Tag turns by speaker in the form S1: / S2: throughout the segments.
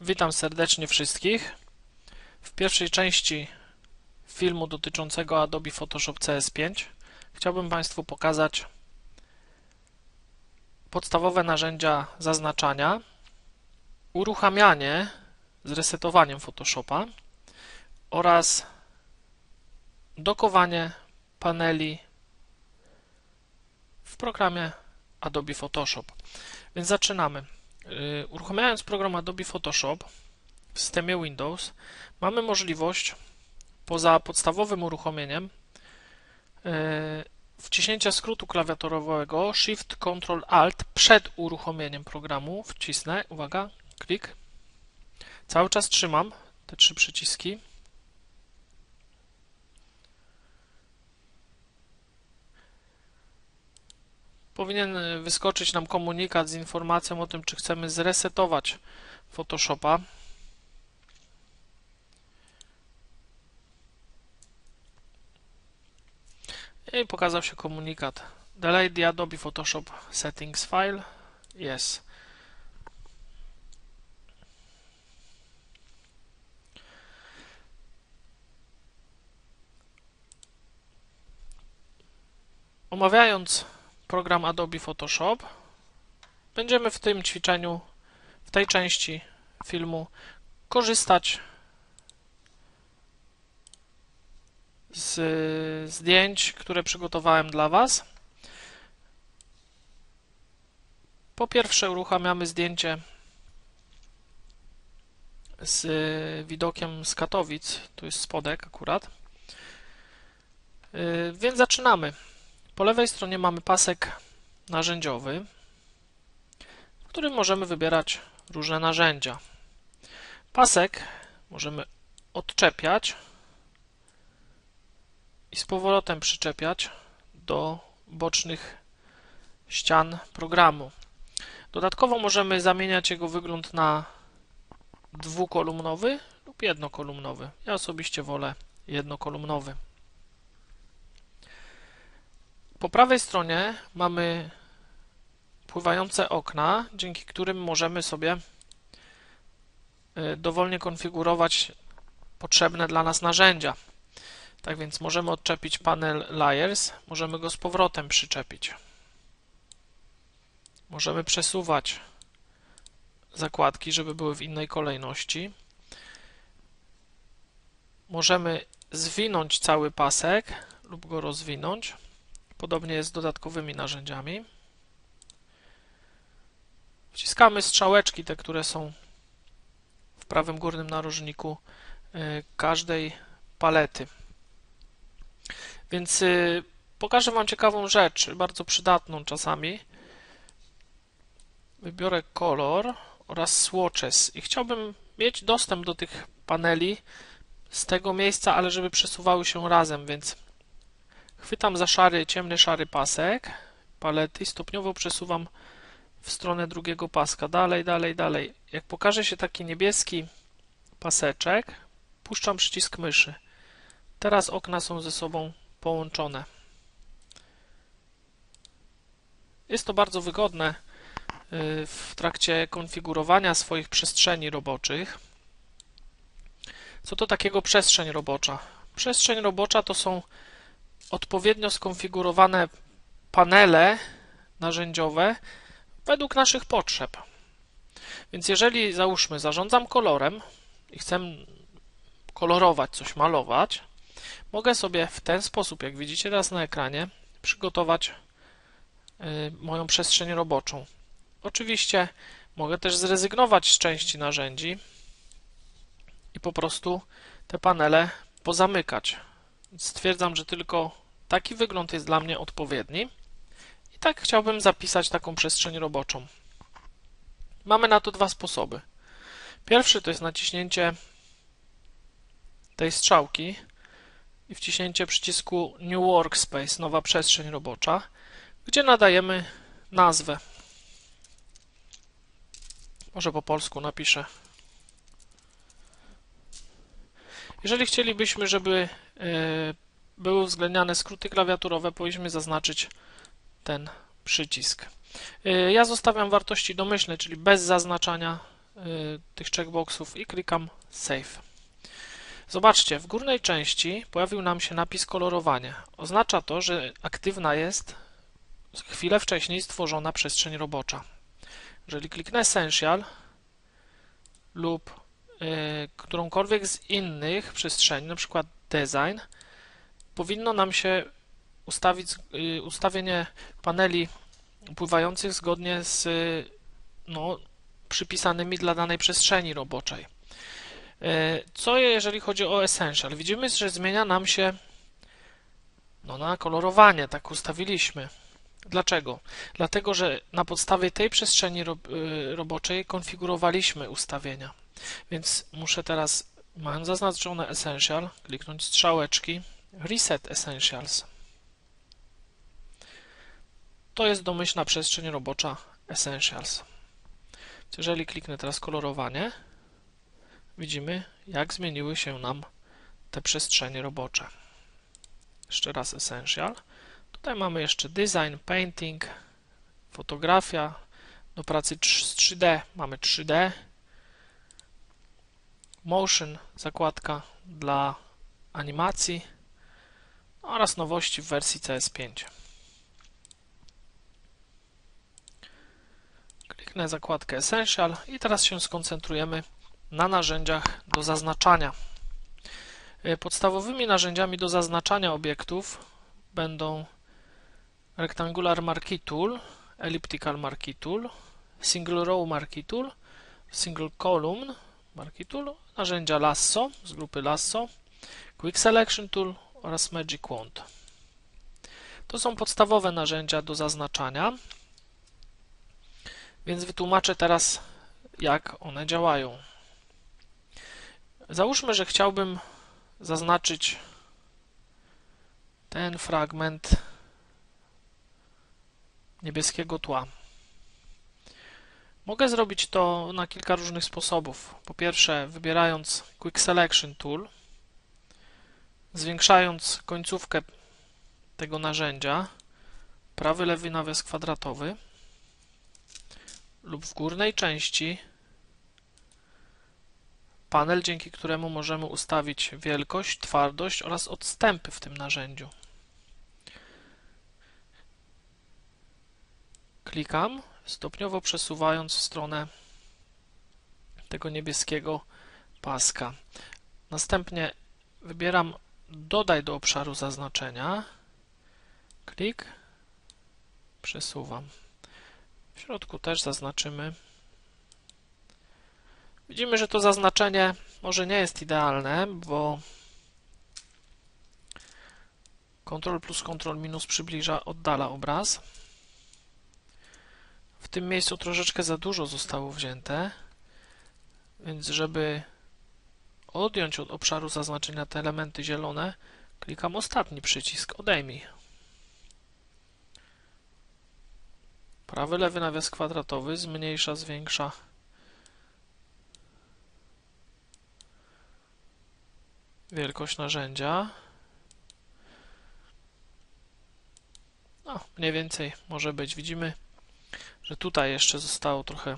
S1: Witam serdecznie wszystkich. W pierwszej części filmu dotyczącego Adobe Photoshop CS5 chciałbym Państwu pokazać podstawowe narzędzia zaznaczania, uruchamianie z resetowaniem Photoshopa oraz dokowanie paneli w programie Adobe Photoshop. Więc zaczynamy. Yy, Uruchamiając program Adobe Photoshop w systemie Windows, mamy możliwość poza podstawowym uruchomieniem yy, wciśnięcia skrótu klawiaturowego Shift Ctrl Alt przed uruchomieniem programu. Wcisnę, uwaga, klik. Cały czas trzymam te trzy przyciski. Powinien wyskoczyć nam komunikat z informacją o tym, czy chcemy zresetować Photoshopa. I pokazał się komunikat Delay the Adobe Photoshop Settings File. Yes. Omawiając program Adobe Photoshop. Będziemy w tym ćwiczeniu, w tej części filmu korzystać z zdjęć, które przygotowałem dla Was. Po pierwsze uruchamiamy zdjęcie z widokiem z Katowic, tu jest spodek akurat. Yy, więc zaczynamy. Po lewej stronie mamy pasek narzędziowy, w którym możemy wybierać różne narzędzia. Pasek możemy odczepiać i z powrotem przyczepiać do bocznych ścian programu. Dodatkowo możemy zamieniać jego wygląd na dwukolumnowy lub jednokolumnowy. Ja osobiście wolę jednokolumnowy. Po prawej stronie mamy pływające okna, dzięki którym możemy sobie y, dowolnie konfigurować potrzebne dla nas narzędzia. Tak więc możemy odczepić panel Layers, możemy go z powrotem przyczepić. Możemy przesuwać zakładki, żeby były w innej kolejności. Możemy zwinąć cały pasek lub go rozwinąć. Podobnie jest z dodatkowymi narzędziami. Wciskamy strzałeczki, te, które są w prawym górnym narożniku y, każdej palety. Więc y, pokażę Wam ciekawą rzecz, bardzo przydatną czasami. Wybiorę kolor oraz swatches i chciałbym mieć dostęp do tych paneli z tego miejsca, ale żeby przesuwały się razem, więc Chwytam za szary, ciemny szary pasek palety i stopniowo przesuwam w stronę drugiego paska. Dalej, dalej, dalej. Jak pokaże się taki niebieski paseczek, puszczam przycisk myszy. Teraz okna są ze sobą połączone. Jest to bardzo wygodne y, w trakcie konfigurowania swoich przestrzeni roboczych. Co to takiego przestrzeń robocza? Przestrzeń robocza to są odpowiednio skonfigurowane panele narzędziowe według naszych potrzeb. Więc jeżeli załóżmy, zarządzam kolorem i chcę kolorować, coś malować, mogę sobie w ten sposób, jak widzicie teraz na ekranie, przygotować y, moją przestrzeń roboczą. Oczywiście mogę też zrezygnować z części narzędzi i po prostu te panele pozamykać. Stwierdzam, że tylko taki wygląd jest dla mnie odpowiedni. I tak chciałbym zapisać taką przestrzeń roboczą. Mamy na to dwa sposoby. Pierwszy to jest naciśnięcie tej strzałki i wciśnięcie przycisku New Workspace, nowa przestrzeń robocza, gdzie nadajemy nazwę. Może po polsku napiszę. Jeżeli chcielibyśmy, żeby były uwzględniane skróty klawiaturowe, powinniśmy zaznaczyć ten przycisk. Y, ja zostawiam wartości domyślne, czyli bez zaznaczania y, tych checkboxów i klikam Save. Zobaczcie, w górnej części pojawił nam się napis kolorowanie. Oznacza to, że aktywna jest chwilę wcześniej stworzona przestrzeń robocza. Jeżeli kliknę Essential lub y, którąkolwiek z innych przestrzeni, przykład Design, powinno nam się ustawić y, ustawienie paneli pływających zgodnie z no, przypisanymi dla danej przestrzeni roboczej. E, co jeżeli chodzi o Essential? Widzimy, że zmienia nam się no, na kolorowanie, tak ustawiliśmy. Dlaczego? Dlatego, że na podstawie tej przestrzeni ro roboczej konfigurowaliśmy ustawienia. Więc muszę teraz, mając zaznaczone Essential, kliknąć strzałeczki Reset Essentials. To jest domyślna przestrzeń robocza Essentials. Jeżeli kliknę teraz kolorowanie, widzimy, jak zmieniły się nam te przestrzenie robocze. Jeszcze raz Essential. Tutaj mamy jeszcze Design, Painting, Fotografia. Do pracy z 3D mamy 3D. Motion, zakładka dla animacji oraz nowości w wersji CS5. Kliknę zakładkę Essential i teraz się skoncentrujemy na narzędziach do zaznaczania. E, podstawowymi narzędziami do zaznaczania obiektów będą Rectangular Marquee Tool, Elliptical Marquee Tool, Single Row Marquee Tool, Single Column Marquee Tool, narzędzia Lasso z grupy Lasso, Quick Selection Tool oraz Magic Wand. To są podstawowe narzędzia do zaznaczania, więc wytłumaczę teraz, jak one działają. Załóżmy, że chciałbym zaznaczyć ten fragment niebieskiego tła. Mogę zrobić to na kilka różnych sposobów. Po pierwsze, wybierając Quick Selection Tool, zwiększając końcówkę tego narzędzia, prawy, lewy nawias kwadratowy lub w górnej części panel, dzięki któremu możemy ustawić wielkość, twardość oraz odstępy w tym narzędziu. Klikam, stopniowo przesuwając w stronę tego niebieskiego paska. Następnie wybieram Dodaj do obszaru zaznaczenia. Klik. Przesuwam. W środku też zaznaczymy Widzimy, że to zaznaczenie może nie jest idealne, bo Ctrl plus Ctrl minus przybliża, oddala obraz. W tym miejscu troszeczkę za dużo zostało wzięte, więc żeby odjąć od obszaru zaznaczenia te elementy zielone, klikam ostatni przycisk Odejmij. Prawy, lewy nawias kwadratowy zmniejsza, zwiększa wielkość narzędzia. No, mniej więcej może być. Widzimy, że tutaj jeszcze zostało trochę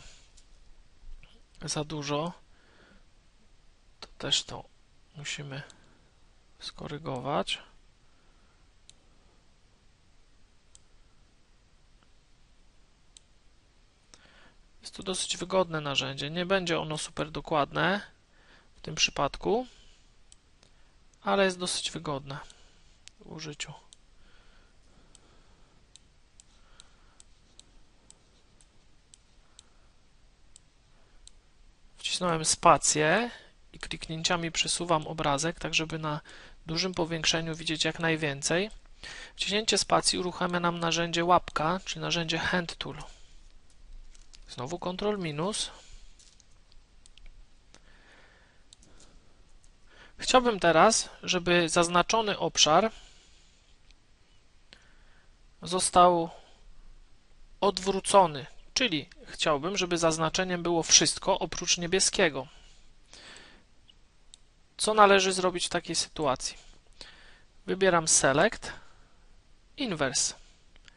S1: za dużo. To też to musimy skorygować. Jest to dosyć wygodne narzędzie. Nie będzie ono super dokładne w tym przypadku ale jest dosyć wygodne w użyciu. Wcisnąłem spację i kliknięciami przesuwam obrazek, tak żeby na dużym powiększeniu widzieć jak najwięcej. Wciśnięcie spacji uruchamia nam narzędzie łapka, czyli narzędzie Hand Tool. Znowu Ctrl minus. Chciałbym teraz, żeby zaznaczony obszar został odwrócony, czyli chciałbym, żeby zaznaczeniem było wszystko oprócz niebieskiego. Co należy zrobić w takiej sytuacji? Wybieram Select, Inverse.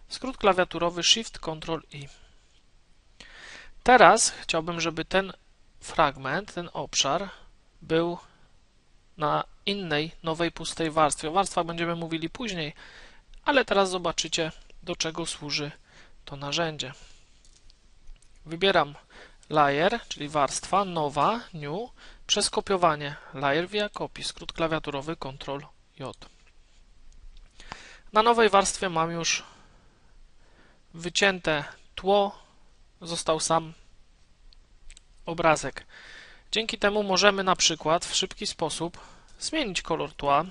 S1: Skrót klawiaturowy Shift Ctrl I. Teraz chciałbym, żeby ten fragment, ten obszar był na innej, nowej, pustej warstwie. O warstwach będziemy mówili później, ale teraz zobaczycie, do czego służy to narzędzie. Wybieram layer, czyli warstwa, nowa, new, przez kopiowanie layer via copy, skrót klawiaturowy Ctrl J. Na nowej warstwie mam już wycięte tło, został sam obrazek. Dzięki temu możemy na przykład w szybki sposób zmienić kolor tła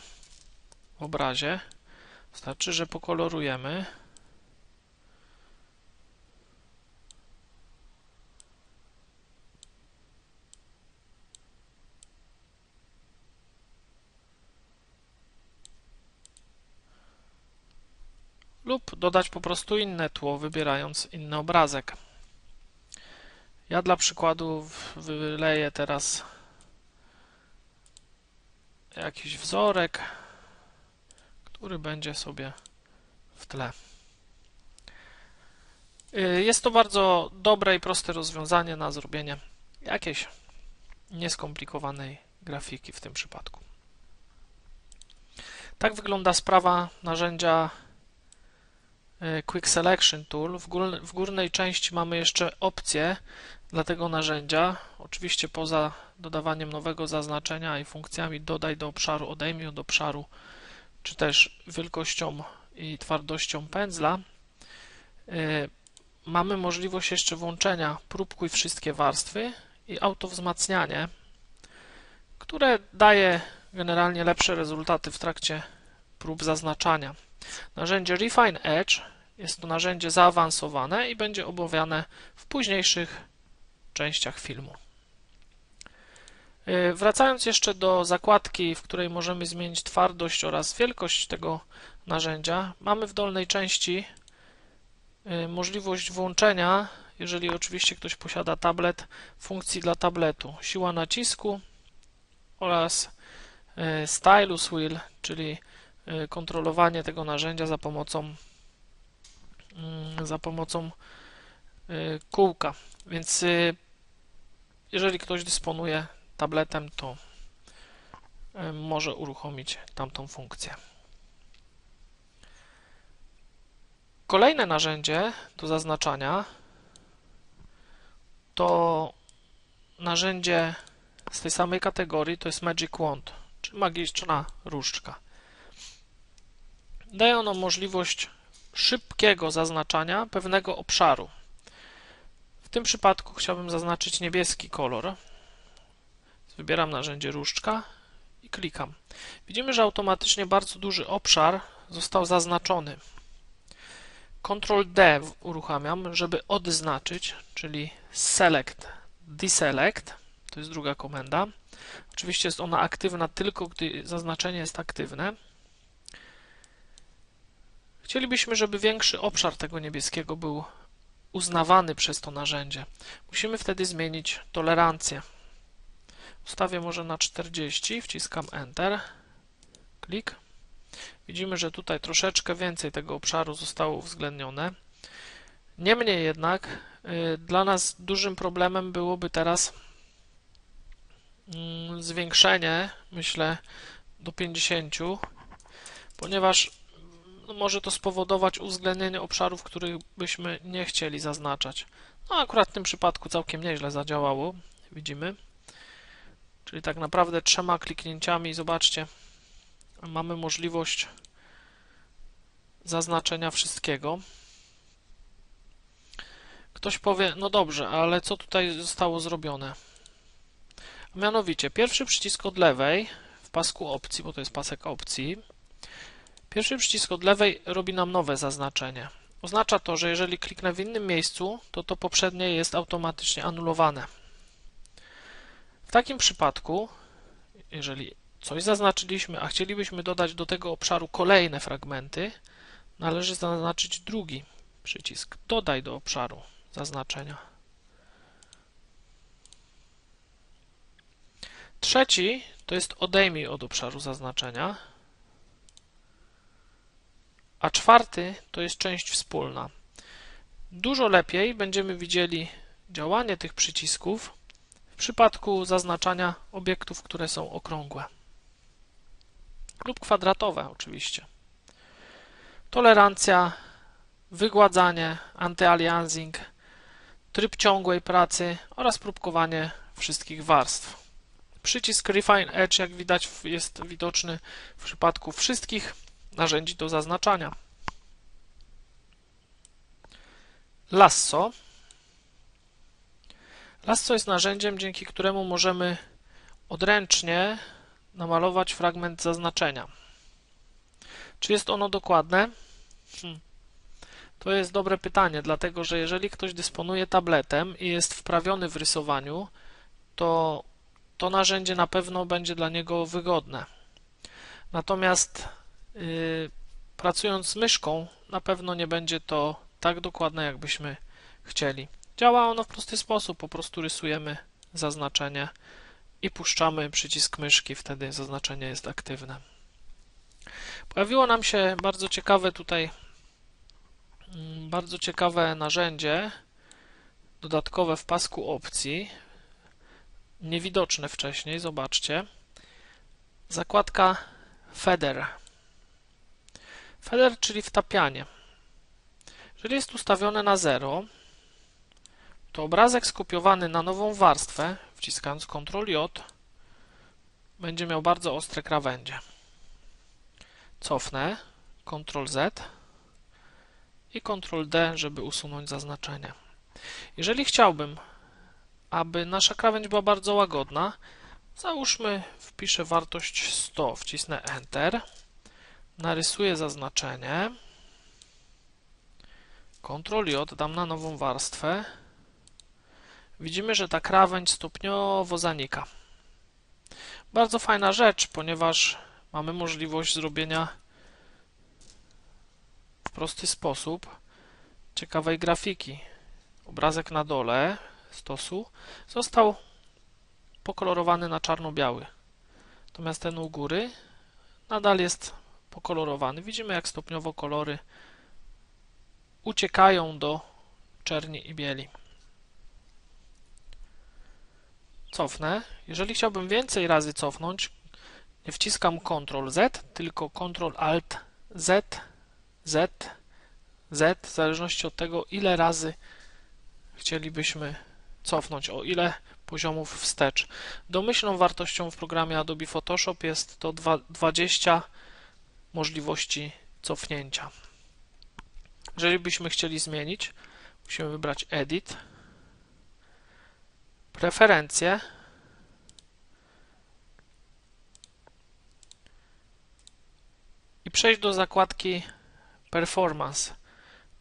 S1: w obrazie. Wystarczy, że pokolorujemy. Lub dodać po prostu inne tło, wybierając inny obrazek. Ja dla przykładu wyleję teraz jakiś wzorek, który będzie sobie w tle. Y, jest to bardzo dobre i proste rozwiązanie na zrobienie jakiejś nieskomplikowanej grafiki w tym przypadku. Tak wygląda sprawa narzędzia Quick Selection Tool. W, w górnej części mamy jeszcze opcje dla tego narzędzia. Oczywiście poza dodawaniem nowego zaznaczenia i funkcjami dodaj do obszaru, odejmij od obszaru, czy też wielkością i twardością pędzla, y, mamy możliwość jeszcze włączenia próbkuj wszystkie warstwy i autowzmacnianie, które daje generalnie lepsze rezultaty w trakcie prób zaznaczania. Narzędzie Refine Edge jest to narzędzie zaawansowane i będzie obawiane w późniejszych częściach filmu. Y, wracając jeszcze do zakładki, w której możemy zmienić twardość oraz wielkość tego narzędzia, mamy w dolnej części y, możliwość włączenia, jeżeli oczywiście ktoś posiada tablet, funkcji dla tabletu. Siła nacisku oraz y, stylus wheel, czyli kontrolowanie tego narzędzia za pomocą mm, za pomocą kółka. Więc jeżeli ktoś dysponuje tabletem, to e, może uruchomić tamtą funkcję. Kolejne narzędzie do zaznaczania to narzędzie z tej samej kategorii, to jest Magic Wand, czyli magiczna różdżka. Daje ono możliwość szybkiego zaznaczania pewnego obszaru. W tym przypadku chciałbym zaznaczyć niebieski kolor. Wybieram narzędzie różdżka i klikam. Widzimy, że automatycznie bardzo duży obszar został zaznaczony. Ctrl D uruchamiam, żeby odznaczyć, czyli select, deselect, to jest druga komenda. Oczywiście jest ona aktywna tylko, gdy zaznaczenie jest aktywne. Chcielibyśmy, żeby większy obszar tego niebieskiego był uznawany przez to narzędzie. Musimy wtedy zmienić tolerancję. Ustawię może na 40, wciskam Enter, klik. Widzimy, że tutaj troszeczkę więcej tego obszaru zostało uwzględnione. Niemniej jednak y, dla nas dużym problemem byłoby teraz mm, zwiększenie, myślę, do 50, ponieważ może to spowodować uwzględnienie obszarów, których byśmy nie chcieli zaznaczać. No, akurat w tym przypadku całkiem nieźle zadziałało, widzimy. Czyli tak naprawdę trzema kliknięciami, zobaczcie, mamy możliwość zaznaczenia wszystkiego. Ktoś powie, no dobrze, ale co tutaj zostało zrobione? Mianowicie, pierwszy przycisk od lewej w pasku opcji, bo to jest pasek opcji, pierwszy przycisk od lewej robi nam nowe zaznaczenie. Oznacza to, że jeżeli kliknę w innym miejscu, to to poprzednie jest automatycznie anulowane. W takim przypadku, jeżeli coś zaznaczyliśmy, a chcielibyśmy dodać do tego obszaru kolejne fragmenty, należy zaznaczyć drugi przycisk Dodaj do obszaru zaznaczenia. Trzeci to jest odejmij od obszaru zaznaczenia, a czwarty to jest część wspólna. Dużo lepiej będziemy widzieli działanie tych przycisków przypadku zaznaczania obiektów, które są okrągłe lub kwadratowe oczywiście. Tolerancja, wygładzanie, antyaliasing, tryb ciągłej pracy oraz próbkowanie wszystkich warstw. Przycisk Refine Edge, jak widać, jest widoczny w przypadku wszystkich narzędzi do zaznaczania. Lasso. Lasso jest narzędziem, dzięki któremu możemy odręcznie namalować fragment zaznaczenia. Czy jest ono dokładne? Hmm. To jest dobre pytanie, dlatego że jeżeli ktoś dysponuje tabletem i jest wprawiony w rysowaniu, to to narzędzie na pewno będzie dla niego wygodne. Natomiast pracując z myszką, na pewno nie będzie to tak dokładne, jakbyśmy chcieli. Działa ono w prosty sposób, po prostu rysujemy zaznaczenie i puszczamy przycisk myszki, wtedy zaznaczenie jest aktywne. Pojawiło nam się bardzo ciekawe tutaj mm, bardzo ciekawe narzędzie dodatkowe w pasku opcji niewidoczne wcześniej, zobaczcie zakładka Feather Feather, czyli wtapianie jeżeli jest ustawione na 0 to obrazek skopiowany na nową warstwę, wciskając Ctrl J, będzie miał bardzo ostre krawędzie. Cofnę, Ctrl Z i Ctrl D, żeby usunąć zaznaczenie. Jeżeli chciałbym, aby nasza krawędź była bardzo łagodna, załóżmy, wpiszę wartość 100, wcisnę Enter, narysuję zaznaczenie, Ctrl J, dam na nową warstwę, widzimy, że ta krawędź stopniowo zanika. Bardzo fajna rzecz, ponieważ mamy możliwość zrobienia w prosty sposób ciekawej grafiki. Obrazek na dole stosu został pokolorowany na czarno-biały. Natomiast ten u góry nadal jest pokolorowany. Widzimy, jak stopniowo kolory uciekają do czerni i bieli. cofnę. Jeżeli chciałbym więcej razy cofnąć, nie wciskam Ctrl Z, tylko Ctrl Alt Z, Z, Z, w zależności od tego, ile razy chcielibyśmy cofnąć, o ile poziomów wstecz. Domyślną wartością w programie Adobe Photoshop jest to 20 możliwości cofnięcia. Jeżeli byśmy chcieli zmienić, musimy wybrać Edit, preferencje i przejść do zakładki Performance,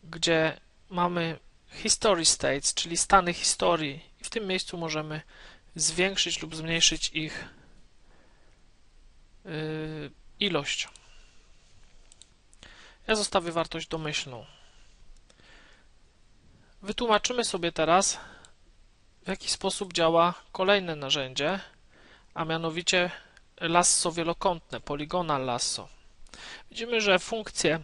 S1: gdzie mamy History States, czyli stany historii i w tym miejscu możemy zwiększyć lub zmniejszyć ich yy, ilość. Ja zostawię wartość domyślną. Wytłumaczymy sobie teraz, w jaki sposób działa kolejne narzędzie, a mianowicie lasso wielokątne, polygonal lasso. Widzimy, że funkcje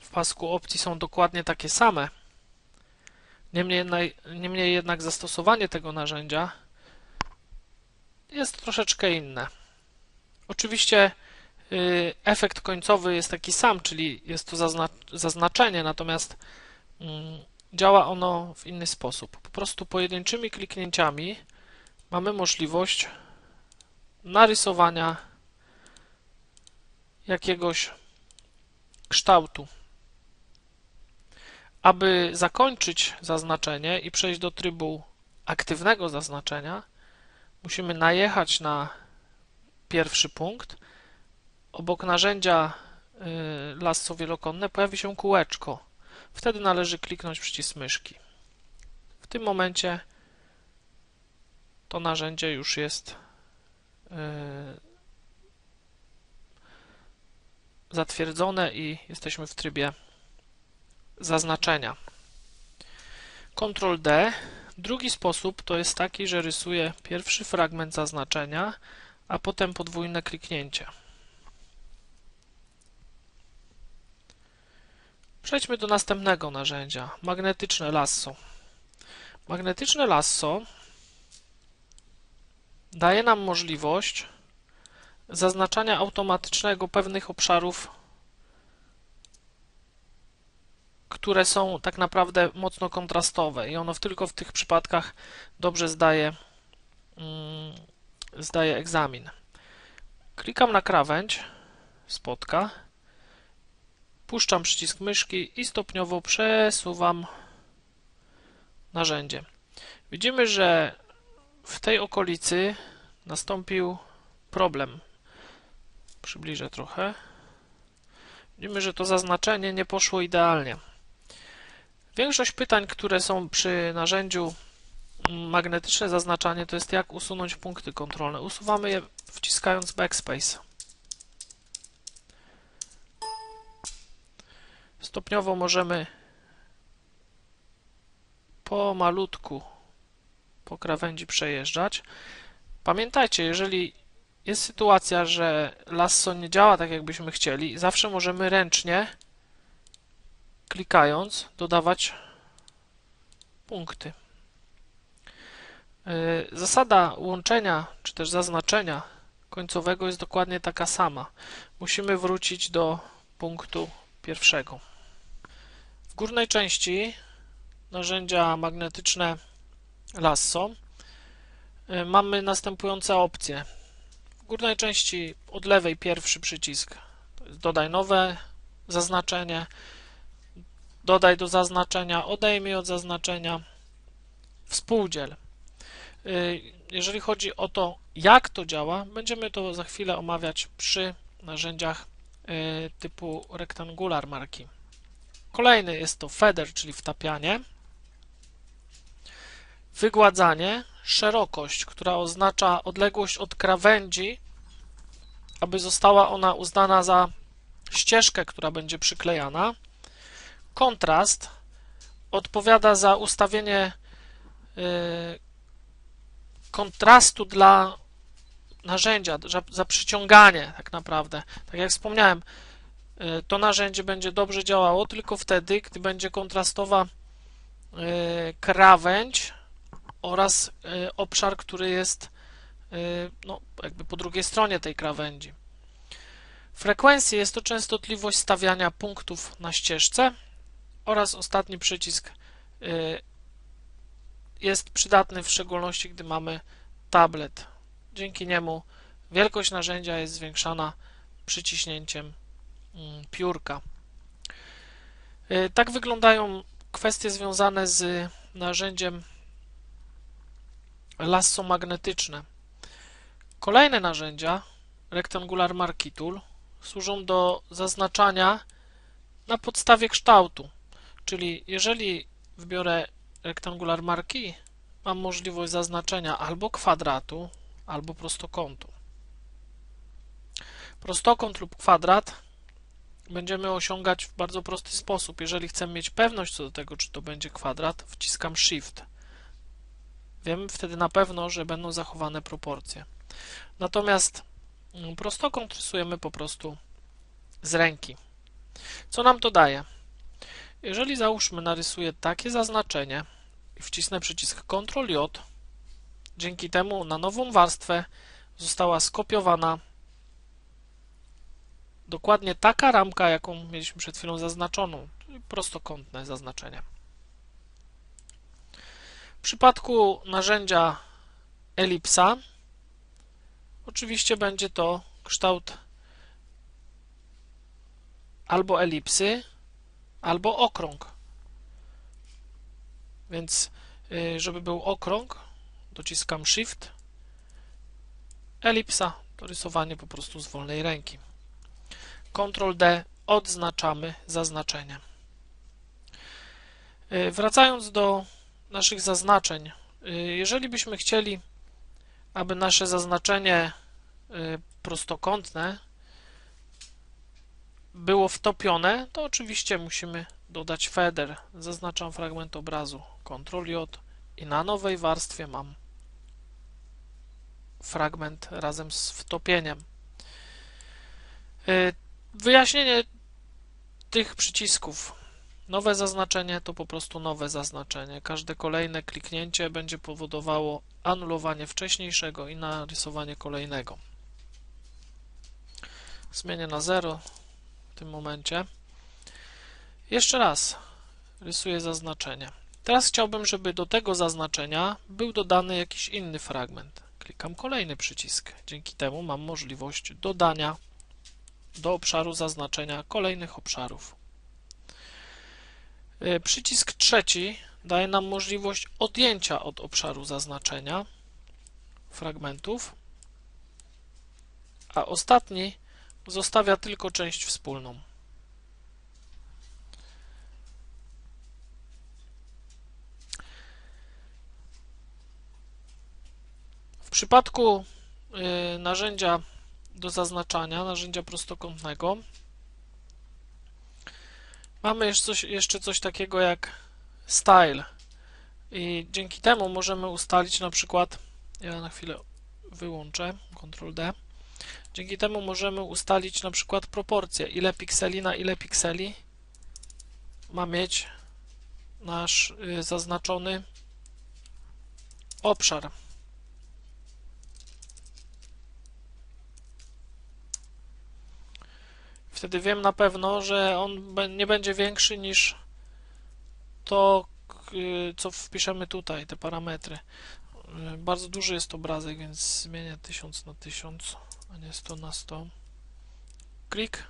S1: w pasku opcji są dokładnie takie same, niemniej, niemniej jednak zastosowanie tego narzędzia jest troszeczkę inne. Oczywiście efekt końcowy jest taki sam, czyli jest to zaznaczenie, natomiast mm, działa ono w inny sposób. Po prostu pojedynczymi kliknięciami mamy możliwość narysowania jakiegoś kształtu. Aby zakończyć zaznaczenie i przejść do trybu aktywnego zaznaczenia, musimy najechać na pierwszy punkt. Obok narzędzia y, lasso wielokonne pojawi się kółeczko. Wtedy należy kliknąć przycisk myszki. W tym momencie to narzędzie już jest yy, zatwierdzone i jesteśmy w trybie zaznaczenia. Ctrl D. Drugi sposób to jest taki, że rysuję pierwszy fragment zaznaczenia, a potem podwójne kliknięcie. Przejdźmy do następnego narzędzia, magnetyczne lasso. Magnetyczne lasso daje nam możliwość zaznaczania automatycznego pewnych obszarów, które są tak naprawdę mocno kontrastowe i ono tylko w tych przypadkach dobrze zdaje, mm, zdaje egzamin. Klikam na krawędź, spotka, puszczam przycisk myszki i stopniowo przesuwam narzędzie. Widzimy, że w tej okolicy nastąpił problem. Przybliżę trochę. Widzimy, że to zaznaczenie nie poszło idealnie. Większość pytań, które są przy narzędziu magnetyczne zaznaczanie, to jest jak usunąć punkty kontrolne. Usuwamy je wciskając backspace. Stopniowo możemy pomalutku po krawędzi przejeżdżać. Pamiętajcie, jeżeli jest sytuacja, że lasso nie działa tak, jakbyśmy chcieli, zawsze możemy ręcznie, klikając, dodawać punkty. Y, zasada łączenia, czy też zaznaczenia końcowego jest dokładnie taka sama. Musimy wrócić do punktu pierwszego. W górnej części narzędzia magnetyczne lasso y, mamy następujące opcje. W górnej części od lewej pierwszy przycisk dodaj nowe zaznaczenie, dodaj do zaznaczenia, odejmij od zaznaczenia, współdziel. Y, jeżeli chodzi o to, jak to działa, będziemy to za chwilę omawiać przy narzędziach typu rectangular marki. Kolejny jest to feather, czyli wtapianie. Wygładzanie, szerokość, która oznacza odległość od krawędzi, aby została ona uznana za ścieżkę, która będzie przyklejana. Kontrast odpowiada za ustawienie y, kontrastu dla narzędzia, za przyciąganie tak naprawdę. Tak jak wspomniałem, y, to narzędzie będzie dobrze działało tylko wtedy, gdy będzie kontrastowa y, krawędź oraz y, obszar, który jest no, jakby po drugiej stronie tej krawędzi. Frekwencja jest to częstotliwość stawiania punktów na ścieżce oraz ostatni przycisk jest przydatny w szczególności, gdy mamy tablet. Dzięki niemu wielkość narzędzia jest zwiększana przyciśnięciem mm, piórka. Y, tak wyglądają kwestie związane z narzędziem lasso magnetyczne. Kolejne narzędzia, Rectangular Marquee Tool, służą do zaznaczania na podstawie kształtu. Czyli jeżeli wbiorę Rectangular Marquee mam możliwość zaznaczenia albo kwadratu, albo prostokątu. Prostokąt lub kwadrat będziemy osiągać w bardzo prosty sposób. Jeżeli chcę mieć pewność co do tego, czy to będzie kwadrat, wciskam Shift. Wiem wtedy na pewno, że będą zachowane proporcje. Natomiast mm, prostokąt rysujemy po prostu z ręki. Co nam to daje? Jeżeli załóżmy narysuję takie zaznaczenie i wcisnę przycisk Ctrl J, dzięki temu na nową warstwę została skopiowana dokładnie taka ramka, jaką mieliśmy przed chwilą zaznaczoną, czyli prostokątne zaznaczenie. W przypadku narzędzia elipsa oczywiście będzie to kształt albo elipsy, albo okrąg. Więc y, żeby był okrąg, dociskam Shift, elipsa to rysowanie po prostu z wolnej ręki. Ctrl D odznaczamy zaznaczenie. Y, wracając do naszych zaznaczeń, y, jeżeli byśmy chcieli, aby nasze zaznaczenie prostokątne było wtopione, to oczywiście musimy dodać feather. Zaznaczam fragment obrazu Ctrl J i na nowej warstwie mam fragment razem z wtopieniem. Y, wyjaśnienie tych przycisków. Nowe zaznaczenie to po prostu nowe zaznaczenie. Każde kolejne kliknięcie będzie powodowało anulowanie wcześniejszego i narysowanie kolejnego. Zmienię na 0 w tym momencie. Jeszcze raz rysuję zaznaczenie. Teraz chciałbym, żeby do tego zaznaczenia był dodany jakiś inny fragment. Klikam kolejny przycisk. Dzięki temu mam możliwość dodania do obszaru zaznaczenia kolejnych obszarów. Y, przycisk trzeci daje nam możliwość odjęcia od obszaru zaznaczenia fragmentów, a ostatni zostawia tylko część wspólną. W przypadku y, narzędzia do zaznaczania, narzędzia prostokątnego, mamy jeszcze coś, jeszcze coś takiego jak style i dzięki temu możemy ustalić na przykład, ja na chwilę wyłączę, Ctrl D, dzięki temu możemy ustalić na przykład proporcje, ile pikseli na ile pikseli ma mieć nasz y, zaznaczony obszar. Wtedy wiem na pewno, że on nie będzie większy niż to, co wpiszemy tutaj, te parametry. Bardzo duży jest obrazek, więc zmienię 1000 na 1000, a nie 100 na 100. Klik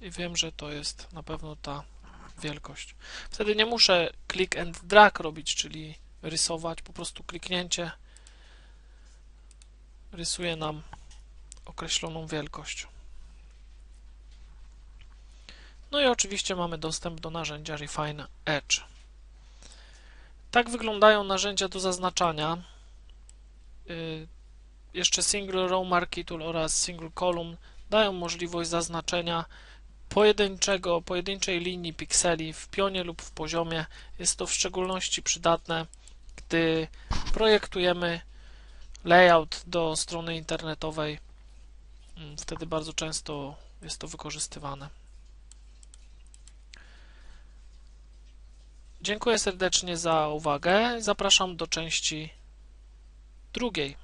S1: i wiem, że to jest na pewno ta wielkość. Wtedy nie muszę click and drag robić, czyli rysować, po prostu kliknięcie rysuje nam określoną wielkość. No i oczywiście mamy dostęp do narzędzia Refine Edge. Tak wyglądają narzędzia do zaznaczania. Y, jeszcze Single Row Marquee Tool oraz Single Column dają możliwość zaznaczenia pojedynczego, pojedynczej linii pikseli w pionie lub w poziomie. Jest to w szczególności przydatne, gdy projektujemy layout do strony internetowej. Mm, wtedy bardzo często jest to wykorzystywane. Dziękuję serdecznie za uwagę. Zapraszam do części drugiej.